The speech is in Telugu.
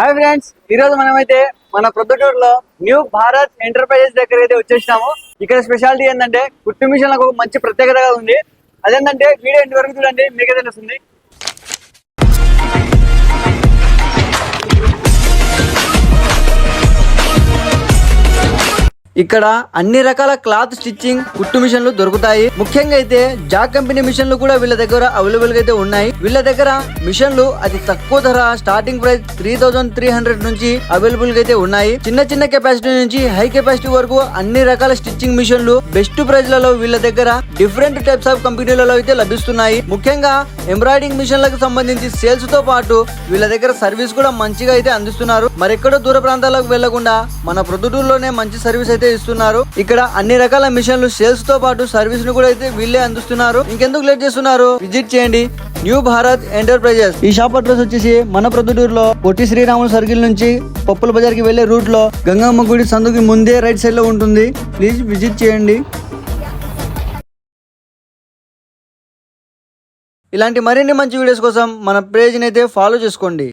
హాయ్ ఫ్రెండ్స్ ఈ రోజు మనమైతే మన ప్రొద్దుటూరులో న్యూ భారత్ ఎంటర్ప్రైజెస్ దగ్గర అయితే వచ్చేసినాము. ఇక్కడ స్పెషాలిటీ ఏంటంటే కుట్టు మిషన్లకు ఒక మంచి ప్రత్యేకతగా ఉంది. అదేంటంటే వీడియో ఇంటి వరకు చూడండి మీకే తెలుస్తుంది. ఇక్కడ అన్ని రకాల క్లాత్ స్టిచ్చింగ్ కుట్టు మిషన్లు దొరుకుతాయి. ముఖ్యంగా అయితే జాక్ కంపెనీ మిషన్లు కూడా వీళ్ళ దగ్గర అవైలబుల్గా అయితే ఉన్నాయి. వీళ్ళ దగ్గర మిషన్లు అతి తక్కువ ధర starting price three thousand three hundred నుంచి అవైలబుల్గా అయితే ఉన్నాయి. చిన్న చిన్న కెపాసిటీ నుంచి హై కెపాసిటీ వరకు అన్ని రకాల స్టిచ్చింగ్ మిషన్లు బెస్ట్ ప్రైస్లలో వీళ్ళ దగ్గర డిఫరెంట్ టైప్స్ ఆఫ్ కంపెనీలలో అయితే లభిస్తున్నాయి. ముఖ్యంగా ఎంబ్రాయిడింగ్ మిషన్లకు సంబంధించి సేల్స్తో పాటు వీళ్ళ దగ్గర సర్వీస్ కూడా మంచిగా అయితే అందిస్తున్నారు. మరెక్కడో దూర ప్రాంతాలకు వెళ్ళకుండా మన ప్రొద్దుటూరులోనే మంచి సర్వీస్ అయితే ఇస్తున్నారు. ఇక్కడ అన్ని రకాల మిషన్లు సేల్స్తో పాటు సర్వీస్ను కూడా అయితే వీళ్ళే అందిస్తున్నారు. ఇంకెందుకు లేట్ చేస్తున్నారు? విజిట్ చేయండి. న్యూ భారత్ ఎంటర్ప్రైజెస్ ఈ షాప్ అడ్రస్ వచ్చేసి మన ప్రొద్దుటూరులో పొట్టి శ్రీరాములు సర్కిల్ నుంచి పప్పుల బజార్కి వెళ్ళే రూట్లో గంగమ్మ గుడి సందుకి ముందే రైట్ సైడ్లో ఉంటుంది. ప్లీజ్ విజిట్ చేయండి. ఇలాంటి మరిన్ని మంచి వీడియోస్ కోసం మన పేజ్ని అయితే ఫాలో చేసుకోండి.